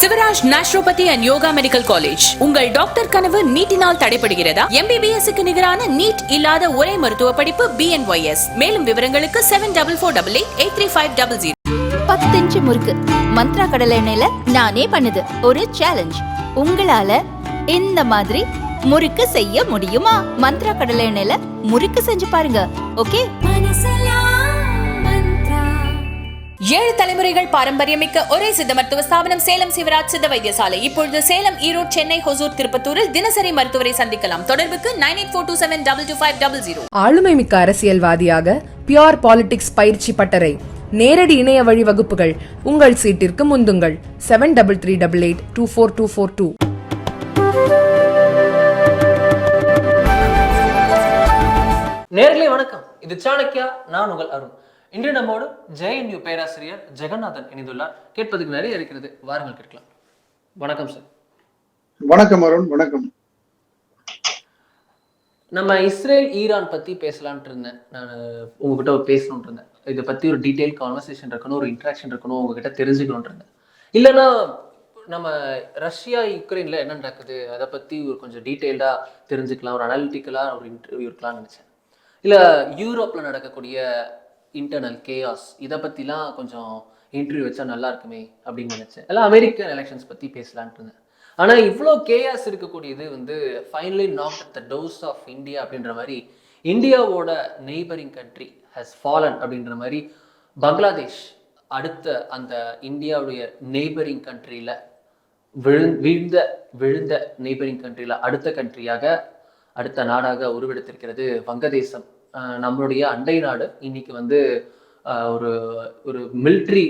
Sivaraj naturopathy and yoga medical college. உங்கள் doctor கனவு நீட்டினால் தடைப்படுகிறதா எம்பிபிஎஸ்க்கு நிகரான நீட் இல்லாத ஒரே மருத்துவ படிப்பு பிஎன்ஒய்எஸ் மேலும் விவரங்களுக்கு seven double four double eight eight three five double zero பத்து இன்ச்சு முறுக்கு. மந்த்ரா கடலை எண்ணெயில நானே பண்ணுது. ஒரு சேலஞ்ச் உங்களால இந்த மாதிரி முறுக்கு செய்ய முடியுமா? மந்த்ரா கடலை எண்ணெயில முறுக்கு செஞ்சு பாருங்க. ஓகே ஏழு தலைமுறைகள் பாரம்பரியமிக்க ஒரே சித்த மருத்துவ ஸ்தாபனம் சேலம் சிவராஜ் சித்த வைத்தியசாலை. இப்பொழுது சேலம் ஈரோடு சென்னை ஹொசூர் திருப்பத்தூரில் தினசரி மருத்துவரை சந்திக்கலாம். தொடர்புக்கு nine eight four two seven double two five double zero. ஆளுமை மிக்க அரசியல்வாதியாக பியோர் பாலிடிக்ஸ் பயிற்சி பட்டறை. நேரடி இணைய வழி வகுப்புகள். உங்கள் சீட்டிற்கு முந்துங்கள். Seven double three double eight two four two four two. நேர்களே வணக்கம். இது சாணக்கியா நான் உங்கள் அருண். இன்று நம்மோடு ஜெயன்யூ பேராசிரியர் ஜெகநாதன் இணைந்துள்ளார். கேட்பதுக்கு நிறைய இருக்கிறது. வாருங்கள் கேட்கலாம். வணக்கம் சார். வணக்கம் அருண். வணக்கம். நம்ம இஸ்ரேல் ஈரான் பத்தி பேசலாம்னு இருந்தேன். நான் உங்ககிட்ட பேசணும்னு இருந்தேன். இதை பத்தி ஒரு டீடைல் கான்வர்சேஷன் இருக்கணும் ஒரு இன்ட்ராக்ஷன் இருக்கணும் உங்ககிட்ட தெரிஞ்சுக்கணும்னு இருந்தேன். இல்லைன்னா நம்ம ரஷ்யா யுக்ரைன்ல என்ன நடக்குது? அதை பத்தி ஒரு கொஞ்சம் டீட்டெயில்டா தெரிஞ்சுக்கலாம். ஒரு அனாலிட்டிக்கலா ஒரு இன்டர்வியூ இருக்கலாம்னு நினைச்சேன். இல்ல யூரோப்ல நடக்கக்கூடிய இன்டர்னல் கேஆஸ் இதை பற்றிலாம் கொஞ்சம் இன்டர்வியூ வச்சா நல்லா இருக்குமே அப்படின்னு நினச்சேன். எல்லாம் அமெரிக்கன் எலெக்ஷன்ஸ் பற்றி பேசலான்ட்டு இருந்தேன். ஆனால் இவ்வளோ கேஆஸ் இருக்கக்கூடியது வந்து finally not at the dose of India அப்படின்ற மாதிரி இந்தியாவோட நெய்பரிங் கண்ட்ரி ஹஸ் ஃபாலன் அப்படின்ற மாதிரி பங்களாதேஷ் அடுத்த அந்த இந்தியாவுடைய நெய்பரிங் கண்ட்ரியில் விழு வீழ்ந்த விழுந்த நெய்பரிங் கண்ட்ரியில் அடுத்த கண்ட்ரியாக அடுத்த நாடாக உருவெடுத்திருக்கிறது வங்கதேசம். நம்மளுடைய அண்டை நாடு இன்னைக்கு வந்து ஒரு ஒரு மிலிட்ரி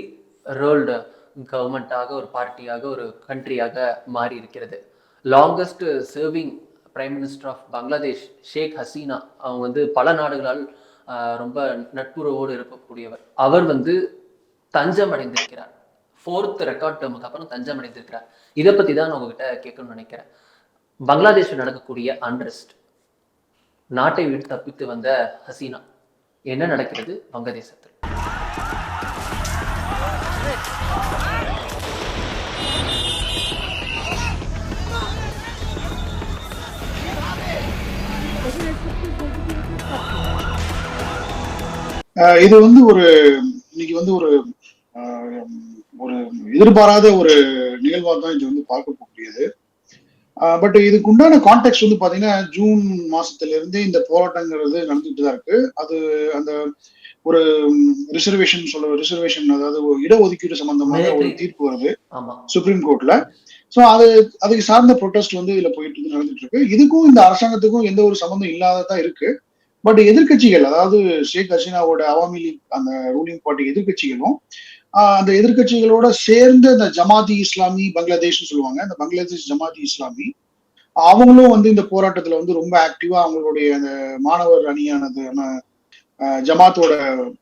ரோல்டு கவர்மெண்ட்டாக ஒரு பார்ட்டியாக ஒரு கண்ட்ரியாக மாறி இருக்கிறது longest serving prime minister of Bangladesh Sheikh Hasina அவங்க வந்து பல நாடுகளால் ரொம்ப நட்புறவோடு இருக்கக்கூடியவர். அவர் வந்து தஞ்சம் அடைந்திருக்கிறார் ஃபோர்த் ரெக்கார்ட் டேர்முக்கு அப்புறம் தஞ்சம் அடைந்திருக்கிறார் இதை பற்றி தான் நான் உங்ககிட்ட கேட்கணும்னு நினைக்கிறேன். பங்களாதேஷில் நடக்கக்கூடிய அன்ரெஸ்ட் நாட்டை விட்டு தப்பித்து வந்த ஹசீனா என்ன நடக்கிறது வங்கதேசத்தில்? இது வந்து ஒரு இன்னைக்கு வந்து ஒரு ஒரு எதிர்பாராத ஒரு நிகழ்வாக தான் இது வந்து பார்க்கக்கூடியது பட் இதுக்கு உண்டான கான்டெக்ட் வந்து பாத்தீங்கன்னா ஜூன் மாசத்துல இருந்தே இந்த போராட்டங்கிறது நடந்துட்டு தான் இருக்கு. அது அந்த ஒரு ரிசர்வேஷன் சொல்ல ரிசர்வேஷன் அதாவது இடஒதுக்கீடு சம்பந்தமாக ஒரு தீர்ப்பு வருது. சுப்ரீம் கோர்ட்ல சோ அது அதுக்கு சார்ந்த ப்ரொடெஸ்ட் வந்து இதுல போயிட்டு நடந்துட்டு இருக்கு. இதுக்கும் இந்த அரசாங்கத்துக்கும் எந்த ஒரு சம்பந்தம் இல்லாததா இருக்கு. பட் எதிர்க்கட்சிகள் அதாவது ஷேக் ஹசீனாவோட அவாமி லீக் அந்த ரூலிங் பார்ட்டி எதிர்க்கட்சிகளும் ஆஹ் அந்த எதிர்க்கட்சிகளோட சேர்ந்து அந்த ஜமாதி இஸ்லாமி பங்களாதேஷ்னு சொல்லுவாங்க. அந்த பங்களாதேஷ் ஜமாதி இஸ்லாமி அவங்களும் வந்து இந்த போராட்டத்துல வந்து ரொம்ப ஆக்டிவா அவங்களுடைய அந்த மாணவர் அணியானது ஆஹ் ஜமாத்தோட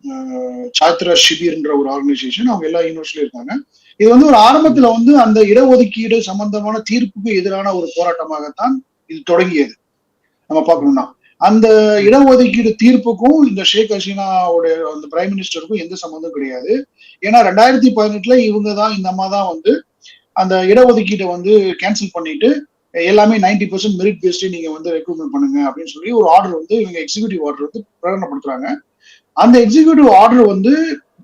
ஆஹ் சாத்ரா ஷிபிர்ன்ற ஒரு ஆர்கனைசேஷன் அவங்க எல்லா யூனிவர்சிட்டியும் இருக்காங்க. இது வந்து ஒரு ஆரம்பத்துல வந்து அந்த இடஒதுக்கீடு சம்பந்தமான தீர்ப்புக்கு எதிரான ஒரு போராட்டமாகத்தான் இது தொடங்கியது. நம்ம பார்க்கணும்னா. அந்த இடஒதுக்கீடு தீர்ப்புக்கும் இந்த ஷேக் ஹசீனாவுடைய அந்த பிரைம் மினிஸ்டருக்கும் எந்த சம்மந்தம் கிடையாது. ஏன்னா ரெண்டாயிரத்தி பதினெட்டுல இவங்க தான் இந்த அம்மா தான் வந்து அந்த இடஒதுக்கீட்டை வந்து கேன்சல் பண்ணிட்டு எல்லாமே நைன்டி பர்சன்ட் மெரிட் பேஸ்டே நீங்க வந்து ரெக்ரூட்மெண்ட் பண்ணுங்க அப்படின்னு சொல்லி ஒரு ஆர்டர் வந்து இவங்க எக்ஸிகூட்டிவ் ஆர்டர் வந்து பிரகடனப்படுத்துறாங்க. அந்த எக்ஸிகூட்டிவ் ஆர்டர் வந்து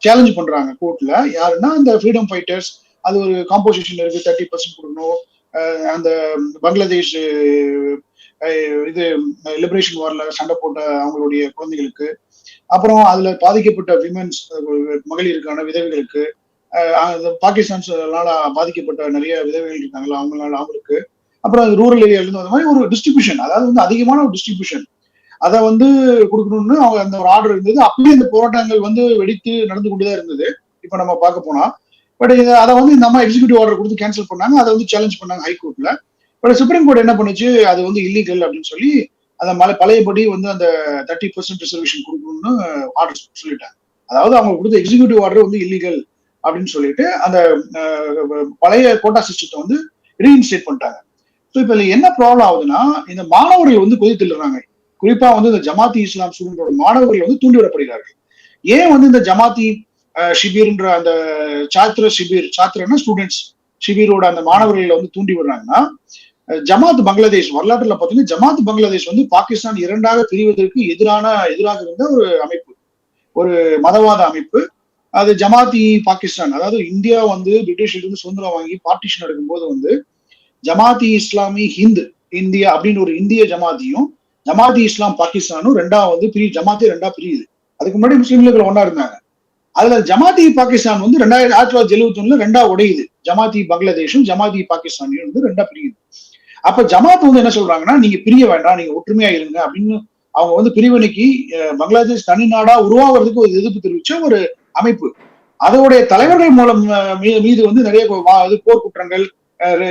சேலஞ்ச் பண்றாங்க கோர்ட்ல யாருன்னா அந்த ஃப்ரீடம் ஃபைட்டர்ஸ் அது ஒரு காம்போசிஷன் இருக்கு தேர்ட்டி பர்சன்ட் கொடுக்கணும். அந்த பங்களாதேஷ் இது லிபரேஷன் வார்ல சண்டை போட்ட அவங்களுடைய குழந்தைகளுக்கு அப்புறம் அதுல பாதிக்கப்பட்ட விமன்ஸ் மகளிருக்கான விதவைகளுக்கு அஹ் பாகிஸ்தான்ஸ்னால பாதிக்கப்பட்ட நிறைய விதவைகள் இருக்காங்களா அவங்களால அவங்களுக்கு. அப்புறம் ரூரல் ஏரியால இருந்து அந்த மாதிரி ஒரு டிஸ்ட்ரிபியூஷன் அதாவது வந்து அதிகமான ஒரு டிஸ்ட்ரிபியூஷன் அதை வந்து கொடுக்கணும்னு அவங்க அந்த ஒரு ஆர்டர் இருந்தது. அப்படியே இந்த போராட்டங்கள் வந்து வெடித்து நடந்து கொண்டுதான் இருந்தது இப்ப நம்ம பார்க்க போனா. பட் இதை அதை வந்து இந்த அம்மா எக்ஸிகூட்டிவ் ஆர்டர் கொடுத்து கேன்சல் பண்ணாங்க. அதை வந்து சேலஞ்ச் பண்ணாங்க ஹைகோர்ட்ல பட் சுப்ரீம் கோர்ட் என்ன பண்ணுச்சு? அது வந்து இல்லீகல் அப்படின்னு சொல்லி அந்த மலை பழையபடி வந்து அந்த தேர்ட்டி பர்சன்ட் ரிசர்வேஷன் கொடுக்கணும்னு uh, ஆர்டர் சொல்லிட்டாங்க. அதாவது அவங்க கொடுத்த எக்ஸிக்யூட்டிவ் ஆர்டர் வந்து இல்லீகல் அப்படின்னு சொல்லிட்டு அந்த uh, பழைய கோட்டா சிஸ்டத்தை வந்து ரீஇன்ஸ்டேட் பண்ணிட்டாங்க. ஸோ இப்போ என்ன ப்ராப்ளம் ஆகுதுன்னா இந்த மாணவர்கள் வந்து கொதித்துள்ளாங்க குறிப்பா வந்து இந்த ஜமாத்தி இஸ்லாம் ஸ்டூடெண்டோட மாணவர்கள் வந்து தூண்டிவிடப்படுகிறார்கள். ஏன் வந்து இந்த ஜமாத்தி அஹ், ஷிபீர்ன்ற அந்த சாத்திர ஷிபீர் சாத்திரன்னா ஸ்டூடெண்ட்ஸ் ஷிபீரோட அந்த மாணவர்களை வந்து தூண்டி விடுறாங்கன்னா ஜமாத் பங்களாதேஷ் வரலாற்றுல பாத்தீங்கன்னா ஜமாத் பங்களாதேஷ் வந்து பாகிஸ்தான் இரண்டாக பிரிவதற்கு எதிரான எதிராக இருந்த ஒரு அமைப்பு. ஒரு மதவாத அமைப்பு. அது ஜமாத்தி பாகிஸ்தான் அதாவது இந்தியா வந்து பிரிட்டிஷ்ல இருந்து சுதந்திரம் வாங்கி பார்ட்டிஷன் எடுக்கும்போது வந்து ஜமாத்தி இஸ்லாமி ஹிந்த் இந்தியா அப்படின்னு ஒரு இந்திய ஜமாத்தியும் ஜமாத்தி இஸ்லாம் பாகிஸ்தானும் ரெண்டா வந்து பிரி ஜமாத்தி ரெண்டா பிரியுது. அதுக்கு முன்னாடி முஸ்லீம்கள் ஒன்னா இருந்தாங்க. அதுல ஜமாத்தி பாகிஸ்தான் வந்து ரெண்டாயிரத்தி ஆயிரத்தி தொள்ளாயிரத்தி எழுபத்தி ஒண்ணுல ரெண்டா உடையுது. ஜமாத்தி பங்களாதேஷும் ஜமாத்தி பாகிஸ்தானியும் வந்து ரெண்டா பிரியுது. அப்ப ஜமாத் வந்து என்ன சொல்றாங்கன்னா நீங்க பிரிய வேண்டாம் நீங்க ஒற்றுமையா இருங்க அப்படின்னு அவங்க வந்து பிரிவினைக்கு பங்களாதேஷ் தனி நாடா உருவாகிறதுக்கு ஒரு எதிர்ப்பு தெரிவிச்ச ஒரு அமைப்பு. அதோடைய தலைவர்கள் மூலம் மீது வந்து நிறைய வா- இது போர் குற்றங்கள்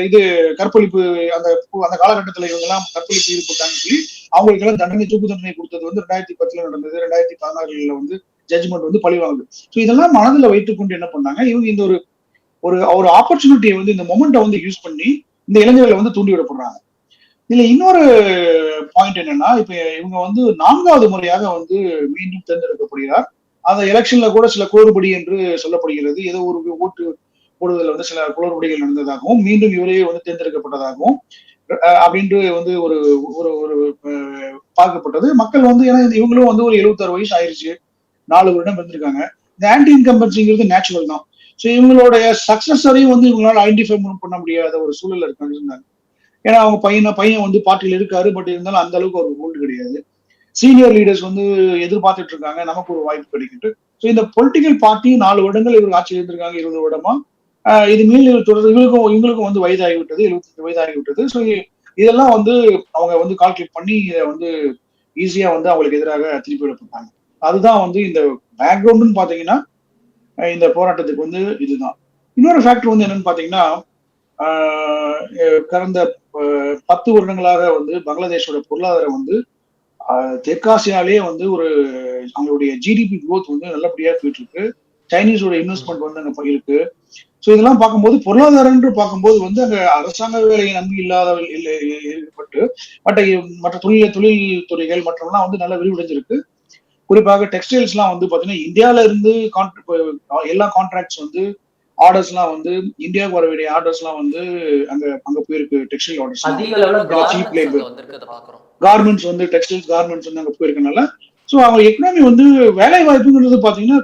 இது கற்பழிப்பு அந்த அந்த காலகட்டத்துல இவங்க எல்லாம் கற்பழிப்பு ஈடுபட்டாங்கன்னு சொல்லி அவங்களுக்கு எல்லாம் தண்டனை தூக்கு தண்டனை கொடுத்தது வந்து ரெண்டாயிரத்தி பத்துல நடந்தது. ரெண்டாயிரத்தி பதினாறுல வந்து ஜட்ஜ்மெண்ட் வந்து பழி வாங்குது ஸோ இதெல்லாம் மனதில் வைத்துக்கொண்டு என்ன பண்ணாங்க? இவங்க இந்த ஒரு ஒரு ஒரு ஆப்பர்ச்சுனிட்டியை வந்து இந்த மொமெண்ட்டை வந்து யூஸ் பண்ணி இந்த இளைஞர்களை வந்து தூண்டி விடப்படுறாங்க. இதுல இன்னொரு பாயிண்ட் என்னன்னா இப்ப இவங்க வந்து நான்காவது முறையாக வந்து மீண்டும் தேர்ந்தெடுக்கப்படுகிறார். அந்த எலெக்ஷன்ல கூட சில குளறுபடி என்று சொல்லப்படுகிறது. ஏதோ ஒரு ஓட்டு போடுவதில் வந்து சில குளறுபடிகள் நடந்ததாகவும் மீண்டும் இவரே வந்து தேர்ந்தெடுக்கப்பட்டதாகவும் அப்படின்ட்டு வந்து ஒரு ஒரு ஒரு பார்க்கப்பட்டது. மக்கள் வந்து ஏன்னா இந்த இவங்களும் வந்து ஒரு எழுபத்தாறு வயசு ஆயிடுச்சு நாலு வருடம் இருந்திருக்காங்க இந்த ஆன்டி இன்கம்பன்சிங்கிறது நேச்சுரல் தான். ஸோ இவங்களுடைய சக்சஸரையும் வந்து இவங்களால ஐடென்டிஃபை பண்ண முடியாத ஒரு சூழல் இருக்காங்க இருந்தாங்க ஏன்னா அவங்க பையனை பையன் வந்து பார்ட்டியில் இருக்காரு பட் இருந்தாலும் அந்த அளவுக்கு ஒரு ஹோல்டு கிடையாது. சீனியர் லீடர்ஸ் வந்து எதிர்பார்த்துட்டு இருக்காங்க நமக்கு ஒரு வாய்ப்பு கிடைக்கிட்டு ஸோ இந்த பொலிட்டிக்கல் பார்ட்டி நாலு வருடங்கள் இவங்க ஆட்சி இருந்திருக்காங்க இருபது வருடமா. இது மேல் தொடர் இவங்களுக்கும் இவங்களுக்கும் வந்து வயதாகி விட்டது எழுபத்தஞ்சு வயதாகி விட்டது ஸோ இதெல்லாம் வந்து அவங்க வந்து கால்குலேட் பண்ணி இதை வந்து ஈஸியா வந்து அவங்களுக்கு எதிராக திருப்பி விடப்பட்டாங்க. அதுதான் வந்து இந்த பேக்ரவுண்டுன்னு பாத்தீங்கன்னா இந்த போராட்டத்துக்கு வந்து இதுதான் இன்னொரு ஃபேக்டர் வந்து என்னன்னு பாத்தீங்கன்னா கடந்த பத்து வருடங்களாக வந்து பங்களாதேஷோட பொருளாதாரம் வந்து தெற்காசியாலே வந்து ஒரு அவங்களுடைய ஜிடிபி குரோத் வந்து நல்லபடியா போயிட்டு இருக்கு சைனீஸோட இன்வெஸ்ட்மெண்ட் வந்து அங்க இருக்கு ஸோ இதெல்லாம் பார்க்கும்போது பொருளாதாரம்ன்று பார்க்கும்போது வந்து அங்க அரசாங்க வேலையை நம்பி இல்லாத இல்லை ஏற்பட்டு மற்ற மற்ற தொழில் தொழில் துறைகள் மற்றவெல்லாம் வந்து நல்லா விரிவடைஞ்சிருக்கு குறிப்பாக டெக்ஸ்டைல்ஸ்லாம் வந்து பாத்தீங்கன்னா இந்தியால இருந்து எல்லா கான்ட்ராக்ட்ஸ் வந்து ஆர்டர்ஸ்லாம் வந்து இந்தியாவுக்கு வர வேண்டிய ஆர்டர்ஸ்லாம் வந்து அங்க அங்க போயிருக்கு டெக்ஸ்டைல் ஆர்டர்ஸ் அதிக அளவுல சீப் லேபர் கார்மெண்ட்ஸ் வந்து டெக்ஸ்டைல்ஸ் கார்மெண்ட்ஸ் வந்து அங்க போயிருக்கனால ஸோ அவங்க எக்கனாமி வந்து வேலை வாய்ப்புங்கிறது பாத்தீங்கன்னா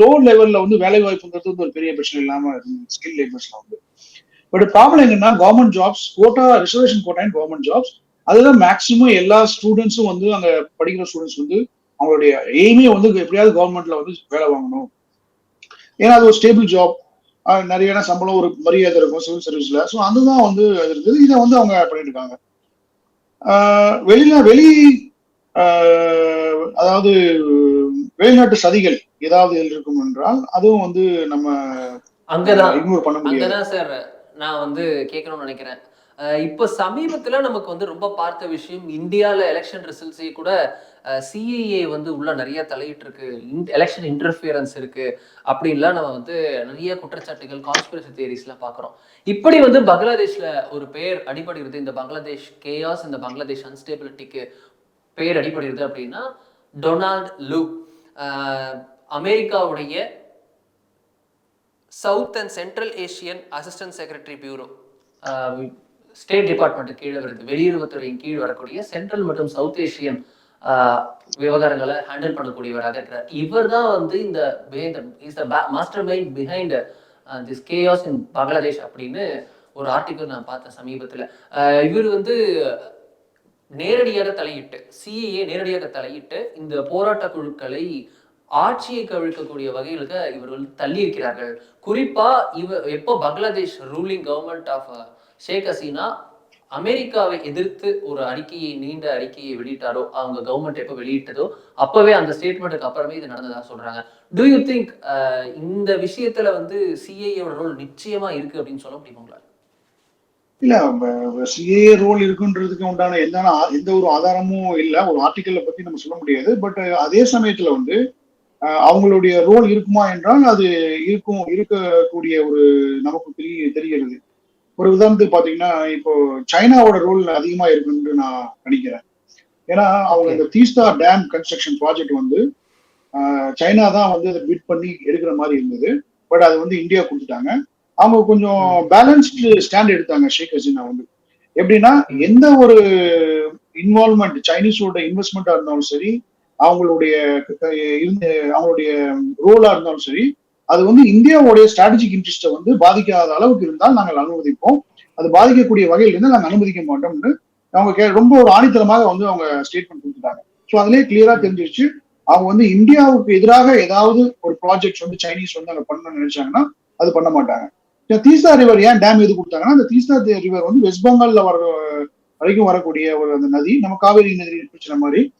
லோ லெவல்ல வந்து வேலை வாய்ப்புங்கிறது வந்து ஒரு பெரிய பிரச்சனை இல்லாம ஸ்கில் லேபர்ஸ்ல வந்து. பட் ப்ராப்ளம் என்னன்னா government jobs quota reservation quota and government jobs அதுதான் மேக்ஸிமம் எல்லா ஸ்டூடெண்ட்ஸும் வந்து அங்க படிக்கிற ஸ்டூடெண்ட்ஸ் வந்து அவங்களுடைய எய்மே வந்து எப்படியாவது கவர்மெண்ட்ல வந்து வேலை வாங்கணும். ஏன்னா அது ஒரு ஸ்டேபிள் ஜாப் நிறைய சம்பளம் ஒரு மரியாதை இருக்கும் சிவில் சர்வீஸ்ல ஸோ அதுதான் வந்து அது இருக்குது. இதை வந்து அவங்க பண்ணிட்டு இருக்காங்க. வெளியில வெளி அதாவது வெளிநாட்டு சதிகள் ஏதாவது இருக்கும் என்றால் அதுவும் வந்து நம்ம அங்கதான். இக்னோர் பண்ண முடியாது. அங்கதான் சார் நான் வந்து கேட்கணும்னு நினைக்கிறேன். இப்ப சமீபத்துல நமக்கு வந்து ரொம்ப பார்த்த விஷயம் இந்தியால எலெக்ஷன் ரிசல்ட்ஸே கூட சிஏஏ வந்து உள்ள நிறைய தலையிட்டு இருக்கு எலெக்ஷன் இன்டர்ஃபியரன்ஸ் இருக்கு அப்படின்லாம் நம்ம வந்து நிறைய குற்றச்சாட்டுகள் கான்ஸ்பிரசி தியரிஸ்லாம் பார்க்குறோம் இப்படி வந்து பங்களாதேஷ்ல ஒரு பெயர் அடிபடுகிறது. இந்த பங்களாதேஷ் கேயாஸ் இந்த பங்களாதேஷ் அன்ஸ்டேபிலிட்டிக்கு பெயர் அடிபடுகிறது அப்படின்னா டொனால்ட் லூ. அமெரிக்காவுடைய south and central Asian assistant secretary bureau state department கீழே வருது. வெளியுறவுத்துறையின் கீழ் வரக்கூடிய சென்ட்ரல் மற்றும் சவுத் ஏஷியன் விவகாரங்களை ஹேண்டில் பண்ணக்கூடியவராக இருக்கிறார். இவர் தான் வந்து இந்த is the master mind behind this chaos in Bangladesh அப்படின்னு ஒரு ஆர்டிக்கல் நான் பார்த்தேன் சமீபத்தில். இவர் வந்து நேரடியாக தலையிட்டு சிஏஏ நேரடியாக தலையிட்டு இந்த போராட்ட குழுக்களை ஆட்சியை கவிழ்க்கக்கூடிய வகையிலுக்கு இவர்கள் தள்ளி இருக்கிறார்கள் குறிப்பா இவ எப்போ Bangladesh ruling government of Sheikh Hasina அமெரிக்காவை எதிர்த்து ஒரு அறிக்கையை நீண்ட அறிக்கையை வெளியிட்டாரோ அவங்க கவர்மெண்ட் எப்போ வெளியிட்டதோ அப்பவே அந்த ஸ்டேட்மெண்ட்டுக்கு அப்புறமே இது நடந்ததா சொல்றாங்க. டூ யூ திங்க் இந்த விஷயத்துல வந்து சிஏஏவோட ரோல் நிச்சயமா இருக்கு அப்படின்னு சொல்ல முடியுங்களா இல்ல சிஏ ரோல் இருக்குன்றதுக்கு உண்டான எந்த எந்த ஒரு ஆதாரமும் இல்லை. ஒரு ஆர்டிக்கல்ல பத்தி நம்ம சொல்ல முடியாது. பட் அதே சமயத்துல வந்து அவங்களுடைய ரோல் இருக்குமா என்றால் அது இருக்கும் இருக்கக்கூடிய ஒரு நமக்கு தெரிய தெரிகிறது. ஒரு உதாரணத்துக்கு பாத்தீங்கன்னா இப்போ சைனாவோட ரோல் அதிகமா இருக்குன்னு நான் நினைக்கிறேன். ஏன்னா அவங்க இந்த தீஸ்தா டேம் கன்ஸ்ட்ரக்ஷன் ப்ராஜெக்ட் வந்து சைனா தான் வந்து அதை பிட் பண்ணி எடுக்கிற மாதிரி இருந்தது. பட் அது வந்து இந்தியா கொடுத்துட்டாங்க. அவங்க கொஞ்சம் பேலன்ஸ்டு ஸ்டாண்ட் எடுத்தாங்க ஷேக் ஹசீனா வந்து. எப்படின்னா எந்த ஒரு இன்வால்மெண்ட் சைனீஸோட இன்வெஸ்ட்மெண்டா இருந்தாலும் சரி அவங்களுடைய அவங்களுடைய ரோலா இருந்தாலும் சரி அது வந்து இந்தியாவுடைய ஸ்ட்ராட்டஜிக் இன்ட்ரெஸ்ட்டை வந்து பாதிக்காத அளவுக்கு இருந்தால் நாங்கள் அனுமதிப்போம். அது பாதிக்கக்கூடிய வகையில் இருந்தால் நாங்கள் அனுமதிக்க மாட்டோம்னு அவங்க கே- ரொம்ப ஒரு ஆணித்தரமாக வந்து அவங்க ஸ்டேட்மெண்ட் கொடுத்துட்டாங்க. ஸோ அதுலேயே கிளியரா தெரிஞ்சிருச்சு. அவங்க வந்து இந்தியாவுக்கு எதிராக ஏதாவது ஒரு ப்ராஜெக்ட் வந்து சைனீஸ் வந்து அங்கே பண்ணணும்னு நினைச்சாங்கன்னா அது பண்ண மாட்டாங்க. இந்த தீஸ்தா ரிவர் ஏன் டேம் எது கொடுத்தாங்கன்னா அந்த தீஸ்தா ரிவர் வந்து வெஸ்ட் பெங்கால்ல வர வரைக்கும் வரக்கூடிய ஒரு அந்த நதி நம்ம காவேரி நதி பிரச்சனை மாதிரி.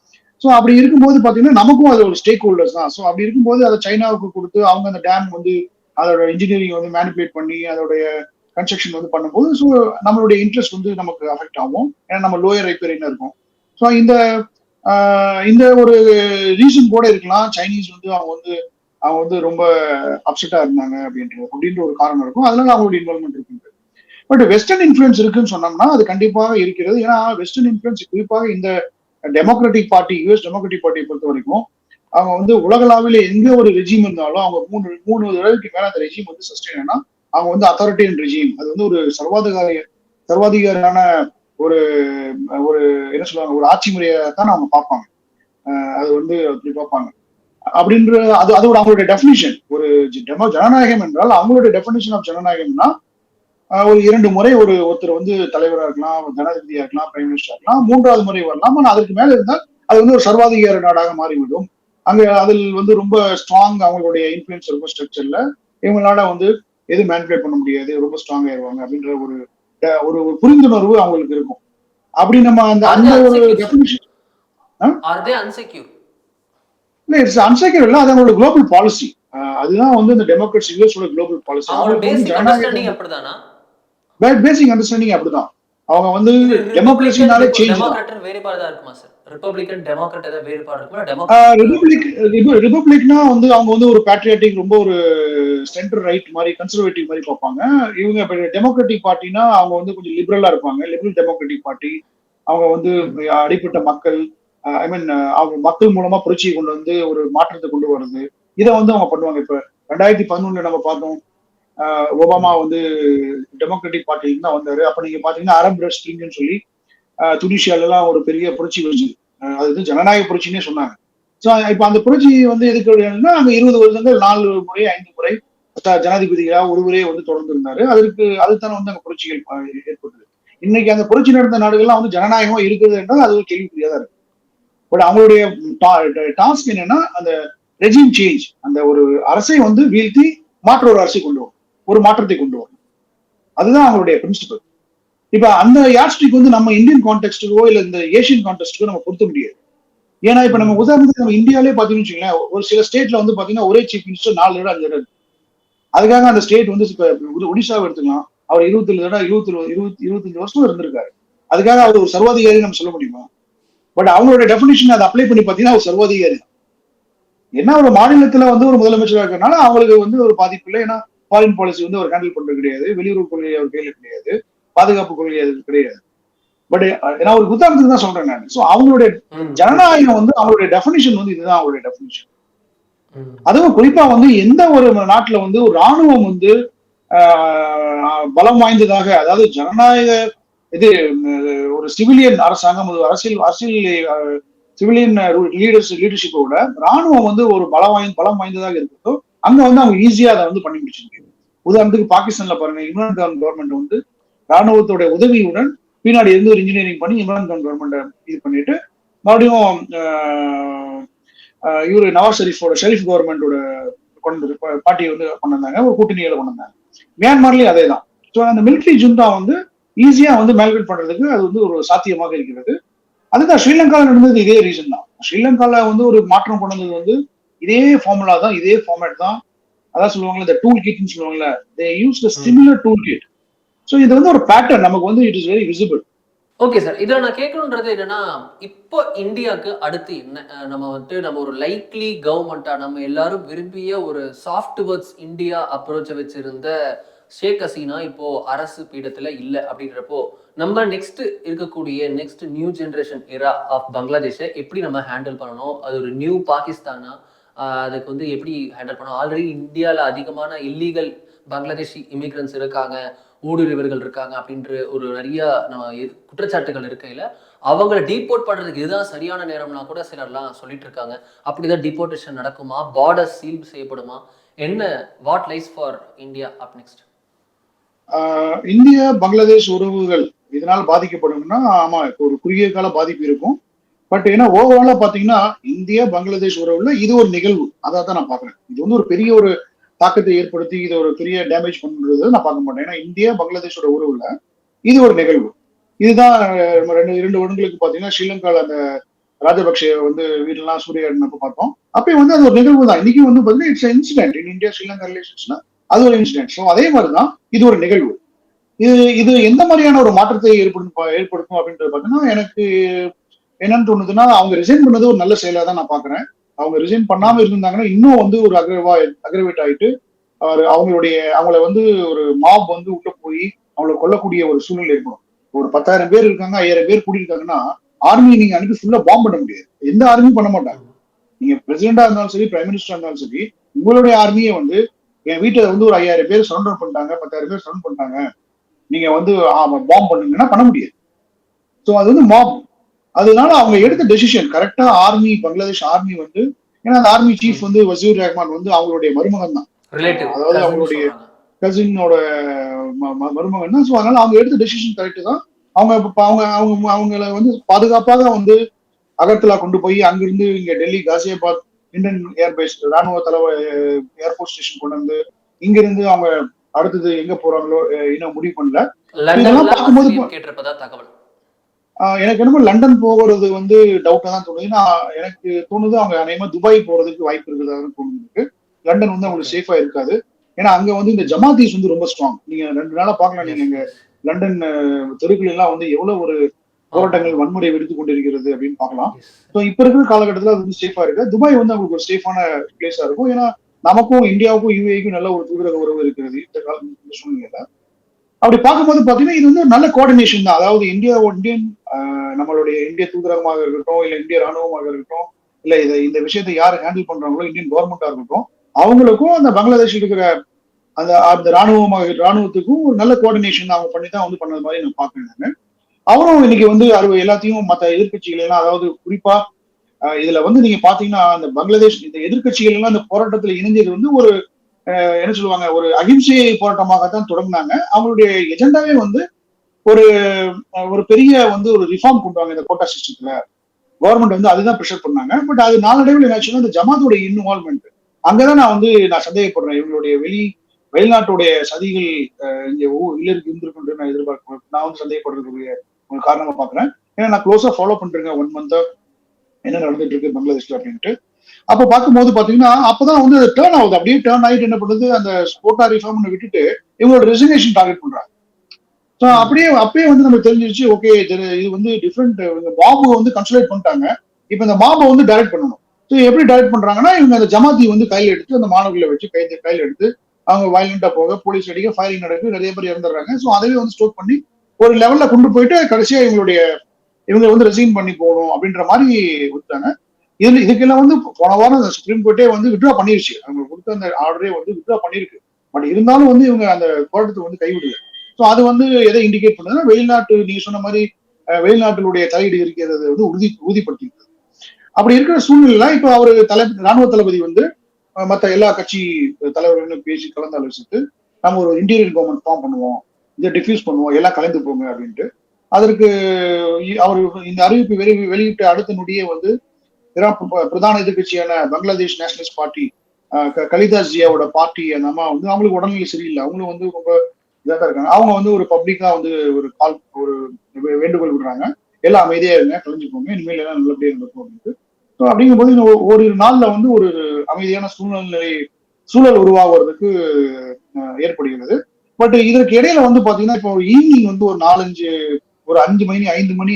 ஸோ அப்படி இருக்கும்போது பார்த்தீங்கன்னா நமக்கும் அது ஒரு ஸ்டேக் ஹோல்டர்ஸ் தான். ஸோ அப்படி இருக்கும்போது அதை சைனாவுக்கு கொடுத்து அவங்க அந்த டேம் வந்து அதோட இன்ஜினியரிங் வந்து மேனிபுலேட் பண்ணி அதோடைய கன்ஸ்ட்ரக்ஷன் வந்து பண்ணும்போது ஸோ நம்மளுடைய இன்ட்ரெஸ்ட் வந்து நமக்கு அஃபெக்ட் ஆகும். ஏன்னா நம்ம லோயர் ரைப்பரின்னு இருக்கும். ஸோ இந்த இந்த ஒரு ரீசன் கூட இருக்கலாம். சைனீஸ் வந்து அவங்க வந்து அவங்க வந்து ரொம்ப அப்செட்டா இருந்தாங்க அப்படின்ற அப்படின்ற ஒரு காரணம் இருக்கும். அதனால அவங்களுடைய இன்வால்மெண்ட் இருக்கு பட் வெஸ்டர்ன் இன்ஃபுளுன்ஸ் இருக்குன்னு சொன்னோம்னா அது கண்டிப்பாக இருக்கிறது. ஏன்னா வெஸ்டர்ன் இன்ஃபுளுன்ஸ் குறிப்பாக இந்த டெமோக்ராட்டிக் பார்ட்டி யூஎஸ் டெமோக்ராட்டிக் பார்ட்டியை பொறுத்த வரைக்கும் அவங்க வந்து உலகளாவில எங்க ஒரு ரெஜிம் இருந்தாலும் அவங்க மூணு மூணு தடவைக்கு மேல அந்த ரெஜிம் வந்து சஸ்டெயின் ஆனா அவங்க வந்து அத்தாரிட்டியன் ரெஜிம் அது வந்து ஒரு சர்வாதிகார சர்வாதிகாரியான ஒரு ஒரு என்ன சொல்லுவாங்க ஒரு ஆட்சி முறையை தான் அவங்க பார்ப்பாங்க. அஹ் அது வந்து அப்படி பார்ப்பாங்க. அப்படின்ற அது அதோட அவங்களுடைய டெஃபினிஷன் ஒரு ஜனநாயகம் என்றால் அவங்களுடைய டெஃபினிஷன் ஆஃப் ஜனநாயகம்னா ஒரு இரண்டு முறை ஒரு ஒருத்தர் வந்து தலைவராக இருக்கலாம் ஜனாதிபதியா இருக்கலாம் பிரைம் மினிஸ்டர் இருக்கலாம் மூன்றாவது முறை வரலாம்? ஆனால் அதற்கு மேல இருந்தால் அது வந்து ஒரு சர்வாதிகார நாடாக மாறிவிடும். அங்க அதில் வந்து ரொம்ப ஸ்ட்ராங் அவங்களுடைய இன்ஃபுளுன்ஸ் ரொம்ப ஸ்ட்ரக்சர்ல இவங்களால வந்து எது மேனிபுலேட் பண்ண முடியாது ரொம்ப ஸ்ட்ராங் ஆயிருவாங்க அப்படின்ற ஒரு ஒரு புரிந்துணர்வு அவங்களுக்கு இருக்கும். அப்படி நம்ம அந்த அந்த ஒரு இல்ல இட்ஸ் அன்செக்யூர் இல்ல அது அவங்களோட குளோபல் பாலிசி அதுதான் வந்து இந்த டெமோக்ரட்ஸ் யூஎஸோட குளோபல் பாலிசி பேசிக் அண்டர்ஸ்டாண்டிங் அப்படிதானா. அவங்க வந்து டெமோக்ரஸினாலே சேஞ்ச் வேறுபாடு தான் இருக்குமா சார் ரிப்பப்ளிகன் டெமோக்ராட் ஏதாவது வேறுபாடு இருக்குமா? ரிபப்ளிக்னா வந்து அவங்க வந்து ஒரு பேட்ரியாட்டிக் ரொம்ப ஒரு சென்டர் ரைட் மாதிரி கன்சர்வேட்டிவ் மாதிரி பார்ப்பாங்க. இவங்க இப்போ டெமோக்ராட்டிக் பார்ட்டினா அவங்க வந்து கொஞ்சம் லிபரலா இருப்பாங்க. லிபரல் டெமோக்ராட்டிக் பார்ட்டி அவங்க வந்து அடிப்பட்ட மக்கள் ஐ மீன் அவங்க மக்கள் மூலமா புரட்சியை கொண்டு வந்து ஒரு மாற்றத்தை கொண்டு வர்றது. இதை வந்து அவங்க பண்ணுவாங்க. இப்ப ரெண்டாயிரத்தி பதினொன்னுல நம்ம பார்த்தோம். ஒபாமா வந்து டெமோக்ராட்டிக் பார்ட்டில தான் வந்தாரு. அப்ப நீங்க பாத்தீங்கன்னா அரப் ஸ்ப்ரிங்னு சொல்லி ஆஹ் துனிஷியால எல்லாம் ஒரு பெரிய புரட்சி வந்துச்சு அது வந்து ஜனநாயக புரட்சின்னே சொன்னாங்க. ஸோ இப்ப அந்த புரட்சி வந்து எதுக்கு அப்படின்னா அங்க இருபது வருஷங்கள் நாலு முறை ஐந்து முறை த- ஜனாதிபதியா ஒருவரே வந்து தொடர்ந்து இருந்தாரு அதற்கு அதுதானே வந்து அங்க புரட்சிகள் ஏற்பட்டது. இன்னைக்கு அந்த புரட்சி நடந்த நாடுகள்லாம் வந்து ஜனநாயகமா இருக்குது என்றால் அது ஒரு கேள்விக்குரியா தான் இருக்கு. பட் அவங்களுடைய டாஸ்க் என்னன்னா அந்த ரெஜிம் சேஞ்ச் அந்த ஒரு அரசை வந்து வீழ்த்தி மாற்ற ஒரு அரசை கொண்டு வரும். ஒரு மாற்றத்தை கொண்டு வரும். அதுதான் அவங்களுடைய பிரின்சிபல் இப்ப அந்த யாஸ்டிக் வந்து நம்ம இந்தியன் கான்டெக்ட்டுக்கோ இல்ல இந்த ஏசியன் கான்டெக்ட்டுக்கோ நம்ம பொருத்த முடியாது. ஏன்னா இப்ப நம்ம உதாரணத்துக்கு நம்ம இந்தியாலே பாத்தீங்கன்னு வச்சுக்கோங்களேன் ஒரு சில ஸ்டேட்ல வந்து பாத்தீங்கன்னா ஒரே சீஃப் மினிஸ்டர் நாலு இடம் அஞ்சு இடம் அதுக்காக அந்த ஸ்டேட் வந்து இப்ப ஒடிசாவை எடுத்துக்கலாம். அவர் இருபத்தி தடவை இருபத்தி இருபத்தி இருபத்தஞ்சு வருஷம் இருந்திருக்காரு. அதுக்காக அவர் ஒரு சர்வாதிகாரி நம்ம சொல்ல முடியுமா? பட் அவங்களோட டெபினிஷன் அதை அப்ளை பண்ணி பாத்தீங்கன்னா அவர் சர்வாதிகாரி தான். என்ன ஒரு மாநிலத்துல வந்து ஒரு முதலமைச்சராக இருக்கிறனால அவங்களுக்கு வந்து ஒரு பாதிப்பு இல்லை. ஏன்னா ஃபாரின் பாலிசி வந்து அவர் ஹேண்டில் பண்றது கிடையாது. வெளியுறவு கொள்கை அவர் கையில கிடையாது. பாதுகாப்பு கொள்கை அது கிடையாது. பட் நான் ஒரு உதாரணத்துக்கு தான் சொல்றேன் நான். ஸோ அவங்களுடைய ஜனநாயகம் வந்து அவங்களுடைய டெபினிஷன் வந்து இதுதான் அவங்களுடைய டெபினிஷன் அதுவும் குறிப்பா வந்து எந்த ஒரு நாட்டுல வந்து ஒரு ராணுவம் வந்து பலம் வாய்ந்ததாக அதாவது ஜனநாயக இது ஒரு சிவிலியன் அரசாங்கம் ஒரு அரசியல் அரசியல் சிவிலியன் லீடர்ஸ் லீடர்ஷிப்போட ராணுவம் வந்து ஒரு பலம் வாய்ந்த பலம் வாய்ந்ததாக இருக்கிறதோ அங்க வந்து அவங்க ஈஸியா அதை வந்து பண்ணி முடிச்சிருக்கு. உதாரணத்துக்கு பாகிஸ்தான்ல பாருங்க இம்ரான் கான் கவர்மெண்ட் வந்து ராணுவத்தோட உதவியுடன் பின்னாடி இருந்து ஒரு இன்ஜினியரிங் பண்ணி இம்ரான் கான் கவர்மெண்ட் இது பண்ணிட்டு மறுபடியும் இவர் நவாஸ் ஷெரீஃபோட ஷெரீஃப் கவர்மெண்டோட கொண்டு பா- பார்ட்டியை வந்து கொண்டு வந்தாங்க ஒரு கூட்டணியில கொண்டு வந்தாங்க மியான்மர்லயும் அதே தான் ஸோ அந்த மிலிட்ரி ஜுந்தா வந்து ஈஸியா வந்து மேல்கட் பண்றதுக்கு அது வந்து ஒரு சாத்தியமாக இருக்கிறது. அதுதான் ஸ்ரீலங்காவில் நடந்தது இதே ரீசன் தான். ஸ்ரீலங்கால வந்து ஒரு மாற்றம் கொண்டது வந்து இதே ஃபார்முலா தான் இதே ஃபார்மேட் தான். அதான் சொல்லுவாங்கல்ல இந்த டூல் கிட்னு சொல்லுவாங்கல்ல they use similar tool kit so இது வந்து ஒரு பேட்டர்ன் நமக்கு வந்து it is very visible okay sir இதை நான் கேட்கணுன்றது என்னன்னா இப்போ இந்தியாவுக்கு அடுத்து என்ன நம்ம வந்துட்டு நம்ம ஒரு லைக்லி கவர்மெண்டா நம்ம எல்லாரும் விரும்பிய ஒரு சாஃப்ட் வேர்ட்ஸ் இந்தியா அப்ரோச்சை வச்சிருந்த ஷேக் ஹசீனா இப்போ அரசு பீடத்துல இல்ல அப்படின்றப்போ நம்ம நெக்ஸ்ட் இருக்கக்கூடிய next new generation era of பங்களாதேஷை எப்படி நம்ம ஹேண்டில் பண்ணணும்? அது ஒரு நியூ பாகிஸ்தானா அதுக்கு வந்து எப்படி ஹேண்டில் பண்ணணும்? ஆல்ரெடி இந்தியாவில் அதிகமான இல்லீகல் பங்களாதேஷி இமிக்ரன்ஸ் இருக்காங்க ஊடுருவர்கள் இருக்காங்க அப்படின்ற ஒரு நிறைய நம்ம குற்றச்சாட்டுகள் இருக்கையில் அவங்கள டீபோர்ட் பண்ணுறதுக்கு இதுதான் சரியான நேரம்னா கூட சிலர்லாம் சொல்லிட்டு இருக்காங்க. அப்படிதான் டிபோர்டேஷன் நடக்குமா? பார்டர் சீல் செய்யப்படுமா? என்ன what lies for India up next India இந்திய பங்களாதேஷ் உறவுகள் இதனால் பாதிக்கப்படும்னா ஆமா இப்போ ஒரு குறுகிய கால பாதிப்பு இருக்கும். பட் ஏன்னா ஓவராலா பாத்தீங்கன்னா இந்தியா பங்களாதேஷ் உறவுல இது ஒரு நிகழ்வு. அதை தான் நான் பாக்குறேன் இது வந்து ஒரு பெரிய ஒரு தாக்கத்தை ஏற்படுத்தி இது ஒரு பெரிய டேமேஜ் பண்றது நான் பார்க்க மாட்டேன். ஏன்னா இந்தியா பங்களாதேஷோட உறவுல இது ஒரு நிகழ்வு. இதுதான் நம்ம ரெண்டு இரண்டு வருடங்களுக்கு பாத்தீங்கன்னா ஸ்ரீலங்கால அந்த ராஜபக்சே வந்து வீடெல்லாம் சூறையாடினப்ப பார்த்தோம். அப்பயும் வந்து அது ஒரு நிகழ்வு தான். இன்னைக்கு வந்து பாத்தீங்கன்னா it's incident in India Sri ரிலேஷன்ஸ்னா அது ஒரு இன்சிடென்ட் ஸோ அதே மாதிரிதான் இது ஒரு நிகழ்வு. இது இது எந்த மாதிரியான ஒரு மாற்றத்தை ஏற்படுத்தும் ஏற்படுத்தும் அப்படின்றது பார்த்தீங்கன்னா எனக்கு என்னன்னு தோணுதுன்னா அவங்க ரிசைன் பண்ணது ஒரு நல்ல செயலா தான் நான் பாக்குறேன் அவங்க ரிசைன் பண்ணாம இருந்தாங்கன்னா இன்னும் வந்து ஒரு அக்ரவா அக்ரவேட் ஆயிட்டு அவர் அவங்களுடைய அவங்கள வந்து ஒரு மாப் வந்து உள்ள போய் அவங்கள கொல்லக்கூடிய ஒரு சூழ்நிலை இருக்கணும் ஒரு பத்தாயிரம் பேர் இருக்காங்க ஐயாயிரம் பேர் கூட்டியிருக்காங்கன்னா ஆர்மி நீங்க அனுப்பி ஃபுல்லா பாம்பு பண்ண முடியாது. எந்த ஆர்மியும் பண்ண மாட்டாங்க. நீங்க பிரசிடண்டா இருந்தாலும் சரி பிரைம் மினிஸ்டரா இருந்தாலும் சரி உங்களுடைய ஆர்மியை வந்து என் வீட்டில் வந்து ஒரு ஐயாயிரம் பேர் சரண்டர் பண்ணிட்டாங்க பத்தாயிரம் பேர் சரண்டர் பண்ணிட்டாங்க. நீங்க வந்து பாம்பு பண்ணுங்கன்னா பண்ண முடியாது. ஸோ அது வந்து மாப் அதனால அவங்க எடுத்த டெசிஷன் கரெக்டா ஆர்மி பங்களாதேஷ் ஆர்மி வந்து ஏன்னா அந்த ஆர்மி சீஃப் வந்து வசீர் ரஹ்மான் வந்து அவங்களுடைய மருமகன் தான். அதாவது அவங்களுடைய- கசினோட மருமகன் தான். ஸோ அதனால அவங்க எடுத்த டெசிஷன் கரெக்ட் தான். அவங்க அவங்க அவங்க அவங்கள வந்து பாதுகாப்பாக வந்து அகர்த்தலா கொண்டு போய் அங்கிருந்து இங்க டெல்லி காசியாபாத் இந்தியன் ஏர்பேஸ் ராணுவ தலைவ ஏர்போர்ட் ஸ்டேஷன் கொண்டு வந்து இங்க இருந்து அவங்க அடுத்தது எங்க போறாங்களோ இன்னும் முடிவு பண்ணல. இதெல்லாம் பார்க்கும்போது தகவல்? எனக்கு என்னமோ லண்டன் போகிறது வந்து டவுட்டா தான் தோணுது. ஏன்னா எனக்கு தோணுது அவங்க அநேகமா துபாய் போறதுக்கு வாய்ப்பு இருக்குதான்னு தோணுது எனக்கு. லண்டன் வந்து அவங்களுக்கு சேஃபா இருக்காது. ஏன்னா அங்க வந்து இந்த ஜமாத்தீஸ் வந்து ரொம்ப ஸ்ட்ராங் நீங்க ரெண்டு நாளா பார்க்கலாம். நீங்க இங்க லண்டன் தெருக்கள் எல்லாம் வந்து எவ்வளவு ஒரு போராட்டங்கள் வன்முறை வெடித்து கொண்டிருக்கிறது அப்படின்னு பார்க்கலாம். ஸோ இப்ப இருக்கிற காலகட்டத்துல அது வந்து சேஃபா இருக்கு. துபாய் வந்து அவங்களுக்கு ஒரு சேஃபான பிளேஸா இருக்கும். ஏன்னா நமக்கும் இந்தியாவுக்கும் யூஏக்கும் நல்ல ஒரு தூதரக உறவு இருக்கிறது இந்த கால சூழ்நிலையில அப்படி பார்க்கும்போது பாத்தீங்கன்னா இது வந்து நல்ல கோஆர்டினேஷன் தான். அதாவது இந்தியா இந்தியன் நம்மளுடைய இந்திய தூதரகமாக இருக்கட்டும் இல்ல இந்திய ராணுவமாக இருக்கட்டும் இல்ல இதை இந்த விஷயத்தை யார் ஹேண்டில் பண்றாங்களோ இந்தியன் கவர்மெண்டா இருக்கட்டும் அவங்களுக்கும் அந்த பங்களாதேஷ் இருக்கிற அந்த அந்த ராணுவமாக ராணுவத்துக்கும் ஒரு நல்ல கோஆர்டினேஷன் அவங்க பண்ணி தான் வந்து பண்ணது மாதிரி நான் பாக்குறேன் நானு. அவரும் இன்னைக்கு வந்து அறுவ எல்லாத்தையும் மற்ற எதிர்க்கட்சிகள் எல்லாம் அதாவது குறிப்பா இதுல வந்து நீங்க பாத்தீங்கன்னா அந்த பங்களாதேஷ் இந்த எதிர்க்கட்சிகள் எல்லாம் அந்த போராட்டத்துல இணைஞ்சது வந்து ஒரு ஆஹ், என்ன சொல்லுவாங்க ஒரு அகிம்சை போராட்டமாகத்தான் தொடங்கினாங்க அவங்களுடைய எஜெண்டாவே வந்து ஒரு ஒரு பெரிய வந்து ஒரு ரிஃபார்ம் கொண்டு வாங்க இந்த கோட்டா சிஸ்டத்துல கவர்மெண்ட் வந்து அதுதான் ப்ரெஷர் பண்ணாங்க. பட் அது நாளடைவில் என்னாச்சுன்னா இந்த ஜமாத்தோட இன்வால்மெண்ட் அங்கதான் நான் வந்து நான் சந்தேகப்படுறேன். இவங்களுடைய வெளி வெளிநாட்டுடைய சதிகள் இங்கே இல்லருக்கு இருந்திருக்கு நான் எதிர்பார்க்கிறேன் நான் வந்து சந்தேகப்படுறதுக்குரிய ஒரு காரணமா பாக்குறேன். ஏன்னா நான் க்ளோஸா ஃபாலோ பண்றேங்க. ஒன் மந்தா என்ன நடந்துட்டு இருக்கு பங்களாதேஷ்ல அப்படின்ட்டு. அப்ப பார்க்கும்போது பாத்தீங்கன்னா அப்பதான் வந்து டேர்ன் ஆகுது. அப்படியே டேர்ன் ஆயிட்டு என்ன பண்ணுறது அந்த கோட்டா ரிஃபார்ம்னு விட்டுட்டு இவங்களோட ரெசிக்னேஷன் டார்கெட் பண்றாங்க. ஸோ அப்படியே அப்பயே வந்து நம்ம தெரிஞ்சிருச்சு ஓகே இது வந்து டிஃப்ரெண்ட் பாபு வந்து கன்சுலேட் பண்ணிட்டாங்க. இப்போ இந்த மாபை வந்து டைரக்ட் பண்ணணும். ஸோ எப்படி டைரக்ட் பண்றாங்கன்னா இவங்க அந்த ஜமாத்தி வந்து கையில் எடுத்து அந்த மாணவர்களை வச்சு கை கையில் எடுத்து அவங்க வயலண்டா போக போலீஸ் அடிக்க ஃபயரிங் நடக்கு நிறைய பேர் இறந்துடுறாங்க. ஸோ அதவே வந்து ஸ்டோர் பண்ணி ஒரு லெவல்ல கொண்டு போயிட்டு கடைசியா இவங்களுடைய இவங்க வந்து ரெசைன் பண்ணி போகணும் அப்படின்ற மாதிரி கொடுத்தாங்க. இதுல இதுக்கெல்லாம் வந்து போன வாரம் அந்த சுப்ரீம் கோர்ட்டே வந்து வித்ரா பண்ணிருச்சு. அவங்க கொடுத்த அந்த ஆர்டரே வந்து வித்ரா பண்ணிருக்கு. பட் இருந்தாலும் வந்து இவங்க அந்த போராட்டத்தை வந்து கைவிடல. ஸோ அது வந்து எதை இண்டிகேட் பண்ணுதுன்னா வெளிநாட்டு நீங்க சொன்ன மாதிரி வெளிநாட்டினுடைய தலையீடு இருக்கிறது வந்து உறுதி உறுதிப்படுத்திக்கிறது. அப்படி இருக்கிற சூழ்நிலை இப்போ அவர் தலை ராணுவ தளபதி வந்து மற்ற எல்லா கட்சி தலைவர்களும் பேசி கலந்து ஆலோசித்து நம்ம ஒரு இன்டீரியர் கவர்மெண்ட் ஃபார்ம் பண்ணுவோம் இதை டிஃப்யூஸ் பண்ணுவோம் எல்லாம் கலந்து போங்க அப்படின்ட்டு. அதற்கு அவர் இந்த அறிவிப்பு வெளி வெளியிட்ட அடுத்த நொடியே வந்து பிரதான எதிர்க்கட்சியான பங்களாதேஷ் நேஷனலிஸ்ட் பார்ட்டி க- கலிதாஸ் ஜியாவோட பார்ட்டி அந்த அம்மா வந்து அவங்களுக்கு உடல்நிலை சரியில்லை. அவங்களும் வந்து ரொம்ப இதாக தான் இருக்காங்க. அவங்க வந்து ஒரு பப்ளிக்கா வந்து ஒரு கால் ஒரு வே- வேண்டுகோள் விடுறாங்க. எல்லாம் அமைதியா இருங்க கலைஞ்சுக்கோங்க இனிமேல் எல்லாம் நல்லபடியா நடக்கும் அப்படின்ட்டு. ஸோ அப்படிங்கும்போது போது ஒரு- நாள்ல வந்து ஒரு அமைதியான சூழ்நிலை சூழல் உருவாகுறதுக்கு ஏற்படுகிறது. பட் இதற்கு இடையில வந்து பாத்தீங்கன்னா இப்போ ஈவினிங் வந்து ஒரு நாலஞ்சு ஒரு அஞ்சு மணி ஐந்து மணி